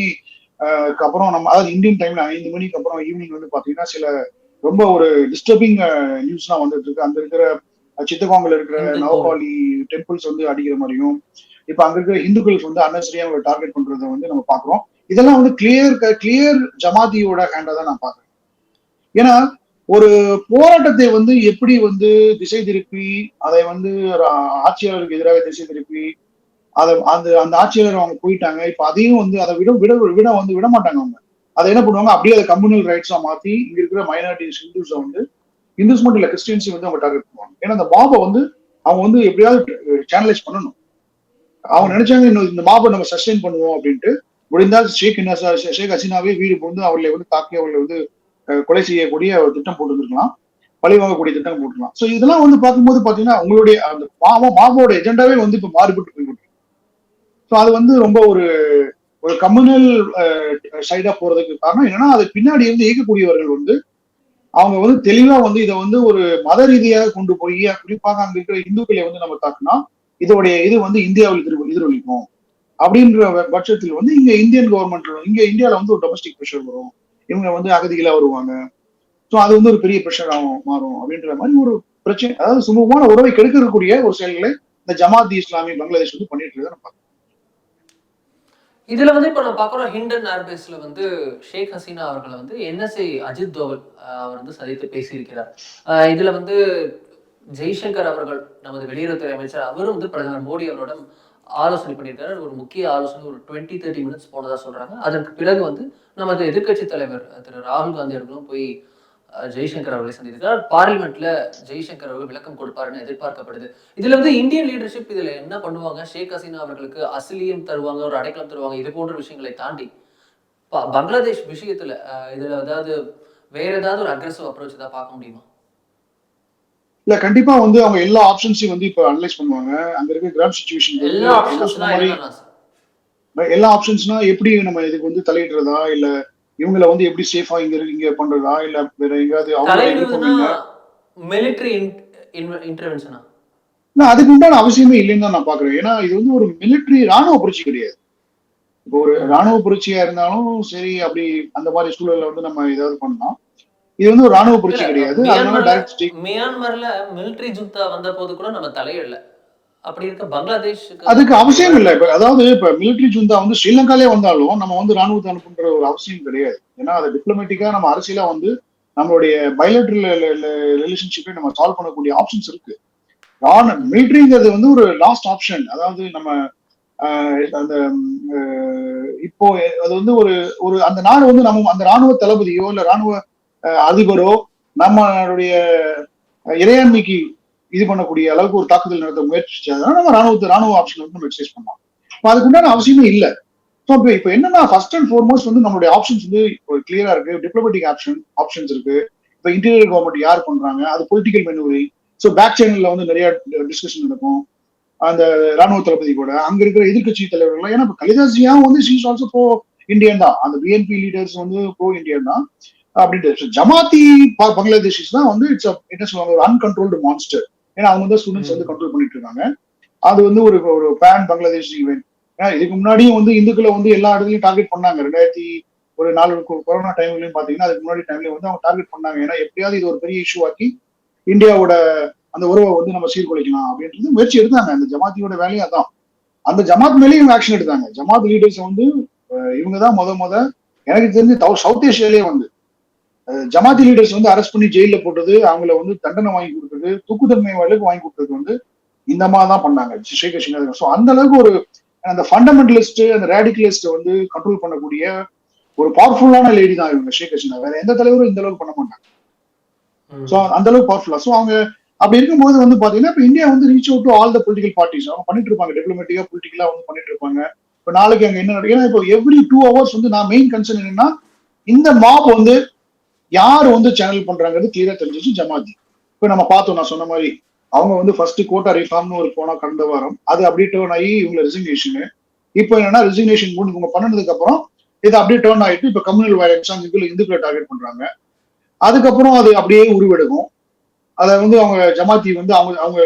அப்புறம் நம்ம அதாவது இந்தியன் டைம்ல ஐந்து மணிக்கு அப்புறம் ஈவினிங் வந்து பாத்தீங்கன்னா சில ரொம்ப ஒரு டிஸ்டர்பிங் நியூஸ்லாம் வந்துட்டு இருக்கு. அந்த இருக்கிற சித்தகாங்கில் இருக்கிற நவகாலி டெம்பிள்ஸ் வந்து அடிக்கிற மாதிரியும் இப்ப அங்க இருக்கிற இந்துக்களுக்கு வந்து அன்னசரியா டார்கெட் பண்றதை வந்து நம்ம பாக்குறோம் இதெல்லாம் வந்து கிளியர் கிளியர் ஜமாதியோட ஹேண்டா தான் நான் பாக்குறேன் ஏன்னா ஒரு போராட்டத்தை வந்து எப்படி வந்து திசை திருப்பி அதை வந்து ஆட்சியாளருக்கு எதிராக திசை திருப்பி அதை அந்த அந்த ஆட்சியாளர் அவங்க போயிட்டாங்க இப்ப அதையும் வந்து அதை விட விட விட வந்து விட மாட்டாங்க அவங்க. அதை என்ன பண்ணுவாங்க? அப்படியே அதை கம்யூனல் ரைட்ஸா மாத்தி இங்க இருக்கிற மைனாரிட்டிஸ் ஹிந்துஸை வந்து இந்துஸ் மட்டும் இல்ல கிறிஸ்டியன்ஸையும் வந்து அவங்க டார்கெட் பண்ணுவாங்க. ஏன்னா அந்த மாபை வந்து அவங்க வந்து எப்படியாவது சேனலைஸ் பண்ணணும். அவங்க நினைச்சாங்க இன்னும் இந்த மாபை நம்ம சஸ்டெயின் பண்ணுவோம் அப்படின்ட்டு முடிந்தால் ஷேக் இன்னாசா ஷேக் ஹசீனாவே வீடு வந்து அவர்களை வந்து தாக்கி அவர்களை வந்து கொலை செய்யக்கூடிய ஒரு திட்டம் போட்டுருக்கலாம் பழி வாங்கக்கூடிய திட்டம் போட்டுருக்கலாம். ஸோ இதெல்லாம் வந்து பார்க்கும்போது பார்த்தீங்கன்னா உங்களுடைய அந்த மாபா மாபோட எஜெண்டாவே வந்து இப்போ மாறுபட்டு போய்கிட்டு ஸோ அது வந்து ரொம்ப ஒரு ஒரு கம்யூனல் சைடா போறதுக்கு காரணம் என்னன்னா அது பின்னாடி இருந்து இயக்கக்கூடியவர்கள் வந்து அவங்க வந்து தெளிவா வந்து இதை வந்து ஒரு மத ரீதியாக கொண்டு போய் குறிப்பாக அங்க இருக்கிற இந்துக்களை வந்து நம்ம தாக்குனா இதோடைய இது வந்து இந்தியாவில் எதிர் எதிரொலிக்கும். அப்படின்ற பட்சத்தில் வந்து இங்க இந்தியன் கவர்மெண்ட் இங்க இந்தியால வந்து ஒரு டொமஸ்டிக் ப்ரெஷர் வரும். இவங்க வந்து அகதிகளா வருவாங்க. ஸோ அது வந்து ஒரு பெரிய ப்ரெஷர் ஆகும் மாறும் அப்படின்ற மாதிரி ஒரு பிரச்சனை. அதாவது சுமூகமான உறவை கெடுக்கக்கூடிய ஒரு செயல்களை இந்த ஜமாத் இஸ்லாமி பங்களாதேஷ் வந்து பண்ணிட்டு இருக்க நம்ம இதுல வந்து இப்போ நம்ம பார்க்குறோம் ஹிண்டன் ஏர்பேஸில் வந்து ஷேக் ஹசீனா அவர்களை வந்து என்எஸ்ஐ அஜித் தோவல் அவர் வந்து சந்தித்து பேசியிருக்கிறார். இதில் இதுல வந்து ஜெய்சங்கர் அவர்கள் நமது வெளியுறவுத்துறை அமைச்சர் அவரும் வந்து பிரதமர் மோடி அவரோட ஆலோசனை பண்ணியிருக்காரு. ஒரு முக்கிய ஆலோசனை ஒரு டுவெண்ட்டி தேர்ட்டி மினிட்ஸ் போனதா சொல்றாங்க. அதற்கு பிறகு வந்து நமது எதிர்க்கட்சி தலைவர் திரு ராகுல் காந்தி அவர்களும் போய் ஜெய்சங்கர் அவர்களை சந்தித்திருக்கார் பார்லிமெண்ட்ல ஜெய்சங்கர் அவர்கள் விளக்கம் கொடுப்பாருன்னு எதிர்பார்க்கப்படுது. இதுல வந்து இந்தியன் லீடர்ஷிப் இதுல என்ன பண்ணுவாங்க? ஷேக் ஹசீனா அவர்களுக்கு அசிலியம் தருவாங்க ஒரு அடைக்கலம் தருவாங்க இது போன்ற விஷயங்களை தாண்டி பங்களாதேஷ் விஷயத்துல இதுல அதாவது வேற ஏதாவது ஒரு அக்ரெசிவ் அப்ரோச் தான் பார்க்க முடியுமா? இல்ல கண்டிப்பா வந்து அவங்க எல்லா ஆப்ஷன்ஸையும் வந்து இப்ப அனலைஸ் பண்ணுவாங்க. அங்க இருக்க கிராம் சுச்சுவேஷன் எல்லா ஆப்ஷன்ஸ் எல்லா ஆப்ஷன்ஸ்னா எப்படி நம்ம இதுக்கு வந்து தலையிடுறதா? இல்ல இவங்கள வந்து எப்படி சேஃபா இங்க இங்க பண்றதா? இல்ல வேற எங்கேயாவது அவங்க மிலிட்டரி இன்டர்வென்ஷனா இல்ல, அதுக்கு உண்டான அவசியமே இல்லைன்னு தான் நான் பாக்குறேன் ஏன்னா இது வந்து ஒரு மிலிட்டரி ராணுவ புரட்சி கிடையாது. இப்போ ஒரு ராணுவ புரட்சியா இருந்தாலும் சரி அப்படி அந்த மாதிரி சூழல்ல வந்து நம்ம ஏதாவது பண்ணலாம். இது வந்து ஒரு ராணுவ புரட்சி கிடையாது. அதனால டைரக்ட் மியான்மர்ல மிலிட்டரி ஜுத்தா வந்த போது கூட நம்ம தலையிடல. அப்படி இருக்க பங்களாதேஷ் அதுக்கு அவசியம் இல்லை. இப்ப அதாவது இப்ப மிலிட்டரி ஜுந்தா வந்து ஸ்ரீலங்காலே வந்தாலும் நம்ம வந்து ராணுவத்தை அனுப்புன்ற ஒரு அவசியம் கிடையாது. ஏன்னா அதை டிப்ளமேட்டிக்கா நம்ம அரசியலா வந்து நம்மளுடைய பைலட்ரல் ரிலேஷன்ஷிப்பை நம்ம சால்வ் பண்ணக்கூடிய ஆப்ஷன்ஸ் இருக்கு. மிலிட்டரிங்கிறது வந்து ஒரு லாஸ்ட் ஆப்ஷன் அதாவது நம்ம அந்த இப்போ அது வந்து ஒரு ஒரு அந்த நாடு வந்து நம்ம அந்த ராணுவ தளபதியோ இல்ல ராணுவ ஆஹ், அதிபரோ நம்மளுடைய இறையாண்மைக்கு இது பண்ணக்கூடிய அளவுக்கு ஒரு தாக்குதல் நடத்த முயற்சிச்சாதான் நம்ம ராணுவத்தை ராணுவ ஆப்ஷன் வந்து நம்ம எக்ஸசைஸ் பண்ணலாம். இப்போ அதுக்குண்டான அவசியமே இல்லை. ஸோ இப்போ இப்போ என்னன்னா ஃபர்ஸ்ட் அண்ட் foremost வந்து நம்மளுடைய ஆப்ஷன்ஸ் வந்து ஒரு கிளியரா இருக்கு. டிப்ளமேட்டிக் ஆப்ஷன் ஆப்ஷன்ஸ் இருக்கு. இப்போ இன்டீரியர் கவர்மெண்ட் யார் பண்றாங்க? அது பொலிட்டிக்கல் மெனுவரி ஸோ பேக் சேனல்ல வந்து நிறைய டிஸ்கஷன் நடக்கும். அந்த ராணுவ தளபதி கூட. அங்க இருக்கிற எதிர்க்கட்சி தலைவர்கள் ஏன்னா இப்போ கலிதாசியா வந்து ஷீஸ் ஆல்சோ ப்ரோ இந்தியன் தான். அந்த பிஎன்பி லீடர்ஸ் வந்து ப்ரோ இந்தியன் தான். அப்படின்ட்டு. ஜமாத்தி ப- பங்களாதேஷிஸ் தான் வந்து இட்ஸ் என்ன சொல்லுவாங்க ஒரு அன்கண்ட்ரோல்டு மான்ஸ்டர் ஏன்னா அவங்க வந்து ஸ்டூடெண்ட்ஸ் வந்து கண்ட்ரோல் பண்ணிட்டு இருக்காங்க. அது வந்து ஒரு ஒரு பேன் பங்களாதேஷ் ஈவெண்ட் ஏன்னா இதுக்கு முன்னாடியும் வந்து இந்துக்களை வந்து எல்லா இடத்துலயும் டார்கெட் பண்ணாங்க. ரெண்டாயிரத்தி ஒரு நாலு கொரோனா டைம்லயும் பாத்தீங்கன்னா அதுக்கு முன்னாடி டைம்லயும் வந்து அவங்க டார்கெட் பண்ணாங்க. ஏன்னா எப்படியாவது இது ஒரு பெரிய இஷ்யூ ஆக்கி இந்தியாவோட அந்த உறவை வந்து நம்ம சீர்குலைக்கலாம் அப்படின்றது முயற்சி எடுத்தாங்க. அந்த ஜமாத்தியோட வேலையும் அதான். அந்த ஜமாத் மேலேயும் ஆக்ஷன் எடுத்தாங்க. ஜமாத் லீடர்ஸ் வந்து இவங்க தான் முத முத எனக்கு தெரிஞ்சு சவுத் ஏஷியாலேயே வந்து ஜமாத்தி லீடர்ஸ் வந்து அரெஸ்ட் பண்ணி ஜெயில போட்டது அவங்கள வந்து தண்டனை வாங்கி கொடுத்தது தூக்குத்தன்மை வழக்கு வாங்கி கொடுத்தது வந்து இந்த மாதிரி தான் பண்ணாங்க. ஷேக் ஹசீனா ஸோ அந்த அளவுக்கு ஒரு அந்த ஃபண்டமெண்டலிஸ்ட் அந்த ரேடிகலிஸ்ட் வந்து கண்ட்ரோல் பண்ணக்கூடிய ஒரு பவர்ஃபுல்லான லேடி தான் இவங்க ஷேக் ஹசீனா வேற எந்த தலைவரும் இந்த அளவுக்கு பண்ண மாட்டாங்க. ஸோ அந்த அளவுக்கு பவர்ஃபுல்லா ஸோ அவங்க அப்படி இருக்கும்போது வந்து பாத்தீங்கன்னா இப்போ இந்தியா வந்து reach out to all the political parties அவங்க பண்ணிட்டு இருப்பாங்க. டிப்ளமேட்டிக்கா பொலிட்டிக்கலா வந்து பண்ணிட்டு இருப்பாங்க. இப்போ நாளைக்கு அங்க என்ன நடக்கும் ஏன்னா இப்போ எவ்ரி டூ ஹவர்ஸ் வந்து நான் மெயின் கன்சர்ன் என்னன்னா இந்த மாப் வந்து யார் வந்து சேனல் பண்றாங்கிறது கிளியரா தெரிஞ்சிச்சு ஜமாதி இப்போ நம்ம பார்த்தோம் நான் சொன்ன மாதிரி அவங்க வந்து ஃபர்ஸ்ட் கோட்டா ரிஃபார்ம்னு ஒரு போனா கடந்த வாரம் அது அப்படியே டேர்ன் ஆகி இவங்க ரெசிக்னேஷன் இப்போ என்னன்னா ரெசிக்னேஷன் மூணு இவங்க பண்ணதுக்கு அப்புறம் இது அப்படியே டேர்ன் ஆகிட்டு இப்போ கம்யூனல் வயலன்ஸ் இந்துக்களை டார்கெட் பண்றாங்க. அதுக்கப்புறம் அது அப்படியே உருவெடுக்கும். அதை வந்து அவங்க ஜமாத்தி வந்து அவங்க அவங்க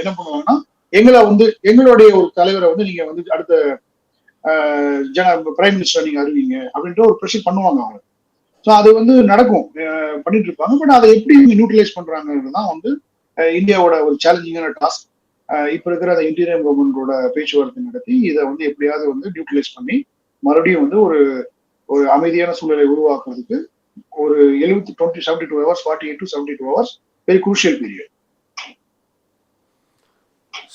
என்ன பண்ணுவாங்கன்னா எங்களை வந்து எங்களுடைய ஒரு தலைவரை வந்து நீங்க வந்து அடுத்த ஜன பிரைம் மினிஸ்டர் நீங்க அறிவிங்க அப்படின்ற ஒரு ப்ரெஷர் பண்ணுவாங்க அவங்க ஸோ அது வந்து நடக்கும். பண்ணிட்டு இருப்பாங்க பட் அதை எப்படி இவங்க நியூட்ரலைஸ் பண்றாங்கிறது தான் வந்து இந்தியாவோட ஒரு சேலஞ்சிங்கான டாஸ்க் இப்ப இருக்கிற அந்த இன்டீரியர் கவர்மெண்டோட பேச்சுவார்த்தை நடத்தி இதை வந்து எப்படியாவது வந்து நியூட்ரலைஸ் பண்ணி மறுபடியும் வந்து ஒரு ஒரு அமைதியான சூழலை உருவாக்குறதுக்கு ஒரு எழுபத்தி twenty seventy two hours forty eight to seventy two hours very crucial period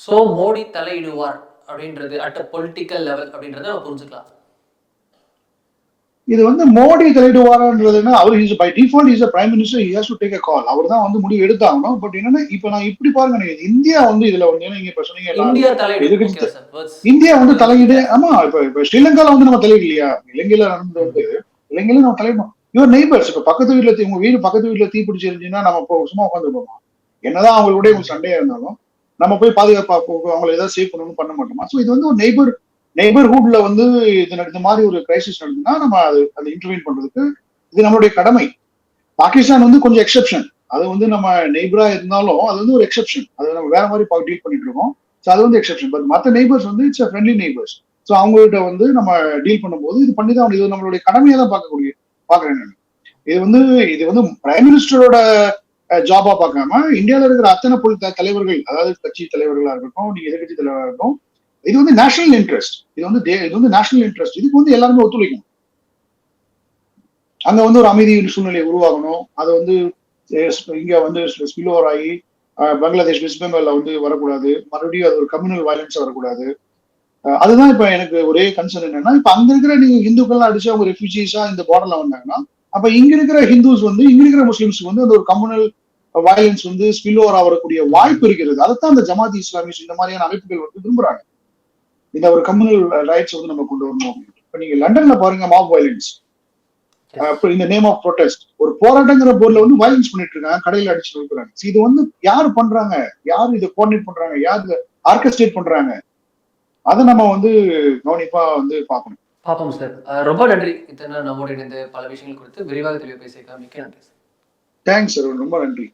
so Modi தலையிடுவார் அப்படின்றது அட் அ பொலிட்டிக்கல் லெவல் அப்படின்றத புரிஞ்சுக்கலாம். இது வந்து மோடி தலையிடுவாரன்றதுன்னா அவர் is by default is prime minister he has to take a call அவர் தான் வந்து முடிவு எடுத்தாகணும். But என்னன்னா இப்ப நான் இப்படி பாருங்க இந்தியா வந்து இதுல வந்து நீங்க இப்ப சொன்னீங்க இந்தியா வந்து தலையீடு. ஆமா இப்ப இப்ப ஸ்ரீலங்கால வந்து நம்ம தலையிடலையா? இலங்கையில நடந்து வந்து இலங்கையில நம்ம தலையிடணும். யுவர் நெய்பர்ஸ் இப்ப பக்கத்து வீட்டுல உங்க வீடு பக்கத்து வீட்டுல தீ பிடிச்சி இருந்துச்சுன்னா நம்ம இப்போ சும்மா உட்காந்துருப்போமா என்னதான் அவங்களுடைய சண்டையா இருந்தாலும் நம்ம போய் பாதுகாப்பா அவங்களை ஏதாவது சேவ் பண்ணணும்னு பண்ண மாட்டோமா? ஸோ இது வந்து ஒரு நெய்பர் நெய்பர்ஹுட்ல வந்து இது இந்த மாதிரி ஒரு கிரைசிஸ் நடந்ததுன்னா நம்ம அது அதை இன்டர்வியூன் பண்றதுக்கு இது நம்மளுடைய கடமை. பாகிஸ்தான் வந்து கொஞ்சம் எக்ஸெப்ஷன் அது வந்து நம்ம நெய்பரா இருந்தாலும் அது வந்து ஒரு எக்ஸெப்ஷன் அது நம்ம வேற மாதிரி டீல் பண்ணிட்டு இருக்கோம். ஸோ அது வந்து எக்ஸெப்ஷன் பட் மற்ற நெய்பர்ஸ் வந்து இட்ஸ் ஃப்ரெண்ட்லி நெய்பர்ஸ் ஸோ அவங்ககிட்ட வந்து நம்ம டீல் பண்ணும்போது இது பண்ணி தான் இது நம்மளுடைய கடமையை தான் பார்க்கக்கூடிய பார்க்குறேன் நான். இது வந்து இது வந்து பிரைம் மினிஸ்டரோட ஜாபா பார்க்காம இந்தியாவில் இருக்கிற அத்தனை பொல் த- தலைவர்கள் அதாவது கட்சி தலைவர்களா இருக்கட்டும் நீங்க எதிர்கட்சி தலைவராக இருக்கட்டும் இது வந்து நேஷனல் இன்ட்ரெஸ்ட் இது வந்து இது வந்து நேஷனல் இன்ட்ரெஸ்ட் இதுக்கு வந்து எல்லாருமே ஒத்துழைக்கணும். அங்க வந்து ஒரு அமைதி சூழ்நிலை உருவாகணும். அதை வந்து இங்க வந்து ஸ்பில் ஓவர் ஆகி பங்களாதேஷ் வெஸ்ட் பெங்கால்ல வந்து வரக்கூடாது. மறுபடியும் அது ஒரு கம்யூனல் வயலன்ஸ் வரக்கூடாது. அதுதான் இப்ப எனக்கு ஒரே கன்சர்ன் என்னன்னா இப்ப அங்க இருக்கிற நீங்க ஹிந்துக்கள்லாம் அடிச்சு அவங்க ரெஃப்யூஜிஸா இந்த பார்டர்ல வந்தாங்கன்னா அப்ப இங்க இருக்கிற ஹிந்துஸ் வந்து இங்க இருக்கிற முஸ்லிம்ஸ்க்கு வந்து அந்த ஒரு கம்யூனல் வயலன்ஸ் வந்து ஸ்பில் ஓவர் ஆகக்கூடிய வாய்ப்பு இருக்கிறது. அதைத்தான் அந்த ஜமாத் இஸ்லாமிஸ் இந்த மாதிரியான அமைப்புகள் வந்து விரும்புறாங்க. இந்த ஒரு கம்யூனல் ரைட்ஸ் வந்து நம்ம கொண்டு வரணும் இப்ப நீங்க லண்டன்ல பாருங்க மாப் வயலன்ஸ் இந்த நேம் ஆஃப் ப்ரொடெஸ்ட் ஒரு போராட்டங்கிற போர்ல வந்து வயலன்ஸ் பண்ணிட்டு இருக்காங்க கடையில அடிச்சு இருக்கிறாங்க இது வந்து யாரு பண்றாங்க? யாரு இதை கோஆர்டினேட் பண்றாங்க? யாரு இதை ஆர்கஸ்ட்ரேட் பண்றாங்க? அதை நம்ம வந்து கவனிப்பா வந்து பார்க்கணும். பார்ப்போம் சார் ரொம்ப நன்றி. இத்தனை நம்மோடு இணைந்து பல விஷயங்கள் குறித்து விரிவாக தெளிவாக பேசியிருக்கேன் மிக்க நன்றி சார் தேங்க்ஸ் சார் ரொம்ப நன்றி.